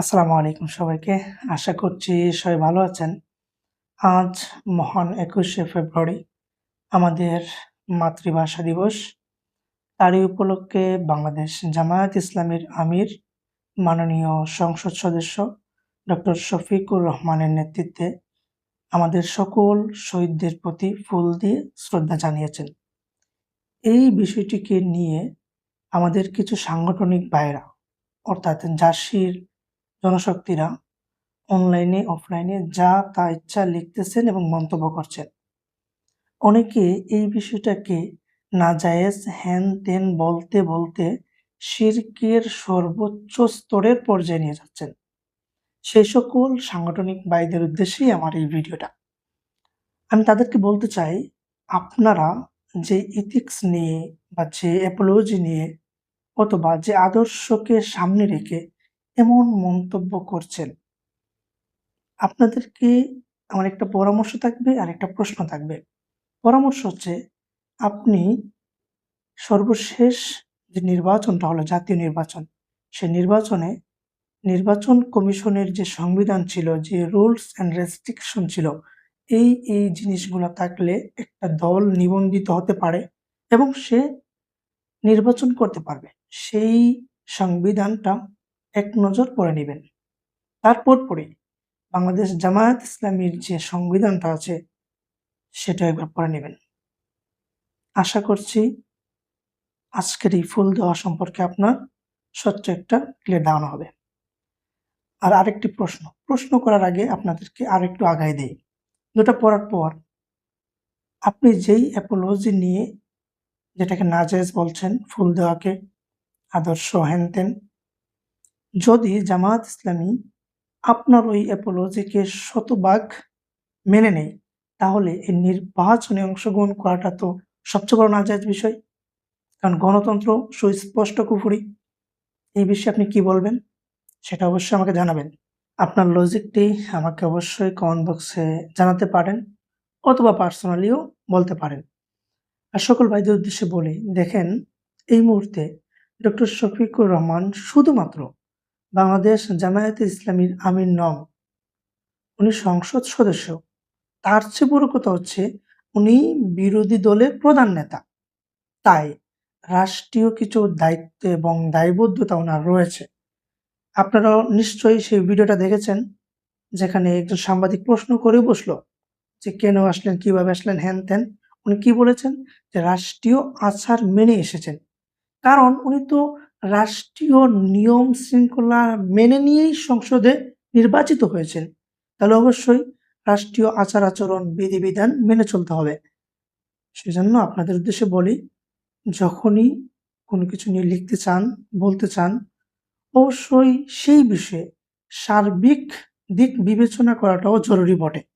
আসসালামু আলাইকুম সবাইকে। আশা করছি সবাই ভালো আছেন। আজ মহান ২১শে ফেব্রুয়ারি, আমাদের মাতৃভাষা দিবস। তারই উপলক্ষে বাংলাদেশ জামায়াত ইসলামীর আমির, মাননীয় সংসদ সদস্য ডক্টর শফিকুর রহমানের নেতৃত্বে আমাদের সকল শহীদদের প্রতি ফুল দিয়ে শ্রদ্ধা জানিয়েছেন। এই বিষয়টিকে নিয়ে আমাদের কিছু সাংগঠনিক ভাইয়েরা, অর্থাৎ জাসির জনশক্তিরা অনলাইনে অফলাইনে যা তা ইচ্ছা লিখতেছেন এবং মন্তব্য করছেন। অনেকে এই বিষয়টাকে না নাজায়েজ হ্যান তেন বলতে, বলতে শিরকের সর্বোচ্চ স্তরের পর্যায়ে নিয়ে যাচ্ছেন। সেই সকল সাংগঠনিক ভাইদের উদ্দেশ্যেই আমার এই ভিডিওটা। আমি তাদেরকে বলতে চাই, আপনারা যে ইথিক্স নিয়ে বা যে অ্যাপোলজি নিয়ে অথবা যে আদর্শকে সামনে রেখে এমন মন্তব্য করছেন আপনাদেরকে আমার একটা পরামর্শ থাকবে আর একটা প্রশ্ন থাকবে। পরামর্শ হচ্ছে আপনি সর্বশেষ যে নির্বাচনটা হলো জাতীয় নির্বাচন, সে নির্বাচনে নির্বাচন কমিশনের যে সংবিধান ছিল, যে রুলস অ্যান্ড রেস্ট্রিকশন ছিল, এই, এই জিনিসগুলো থাকলে একটা দল নিবন্ধিত হতে পারে এবং সে নির্বাচন করতে পারবে। সেই সংবিধানটা এক নজর পড়ে নিবেন। তারপর পরে বাংলাদেশ জামায়াত ইসলামীর যে সংবিধানটা আছে সেটা একবার পড়ে নিবেন। আশা করছি আজকের এই ফুল দেওয়া সম্পর্কে আপনার স্বচ্ছ একটা ক্লিয়ার ধারণা হবে। আর আরেকটি প্রশ্ন, প্রশ্ন করার আগে আপনাদেরকে আরেকটু আগায় দেই। দুটা পড়ার পর আপনি যেই অ্যাপোলজি নিয়ে যেটাকে নাজায়েজ বলছেন ফুল দেওয়াকে আদর্শ হ্যান-ত্যান যদি জামায়াত ইসলামী আপনার ওই অ্যাপোলজিকে শতভাগ মেনে নেয় তাহলে এই নির্বাচনে অংশগ্রহণ করাটা তো সবচেয়ে বড় নাজায়েজ বিষয়। কারণ গণতন্ত্র সুস্পষ্ট কুফরি। এই বিষয়ে আপনি কি বলবেন? সেটা অবশ্যই আমাকে জানাবেন। আপনার লজিকটি আমাকে অবশ্যই কমেন্ট বক্সে জানাতে পারেন অথবা পার্সোনালিও বলতে পারেন। আর সকল ভাইদের উদ্দেশ্যে বলি, দেখেন এই মুহূর্তে ডক্টর শফিকুর রহমান শুধুমাত্র বাংলাদেশ জামায়াতে ইসলামীর আমির নন। উনি সংসদ সদস্য। তার চেয়ে বড় কথা হচ্ছে উনি বিরোধী দলের প্রধান নেতা। তাই রাষ্ট্রীয় কিছু দায়িত্ব এবং দায়বদ্ধতা ওনার রয়েছে। আপনারাও নিশ্চয়ই সেই ভিডিওটা দেখেছেন যেখানে একজন সাংবাদিক প্রশ্ন করে বসল যে কেন আসলেন, কীভাবে আসলেন, হ্যান-ত্যান। উনি কি বলেছেন? যে রাষ্ট্রীয় আচার মেনে এসেছেন। কারণ উনি তো রাষ্ট্রীয় নিয়ম শৃঙ্খলা মেনে নিয়েই সংসদে নির্বাচিত হয়েছেন। তাহলে অবশ্যই রাষ্ট্রীয় আচার-আচরণ, বিধিবিধান মেনে চলতে হবে। সেজন্য আপনাদের উদ্দেশ্যে বলি, যখনই কোনো কিছু নিয়ে লিখতে চান, বলতে চান, অবশ্যই সেই বিষয়ে সার্বিক দিক বিবেচনা করাটাও জরুরি বটে।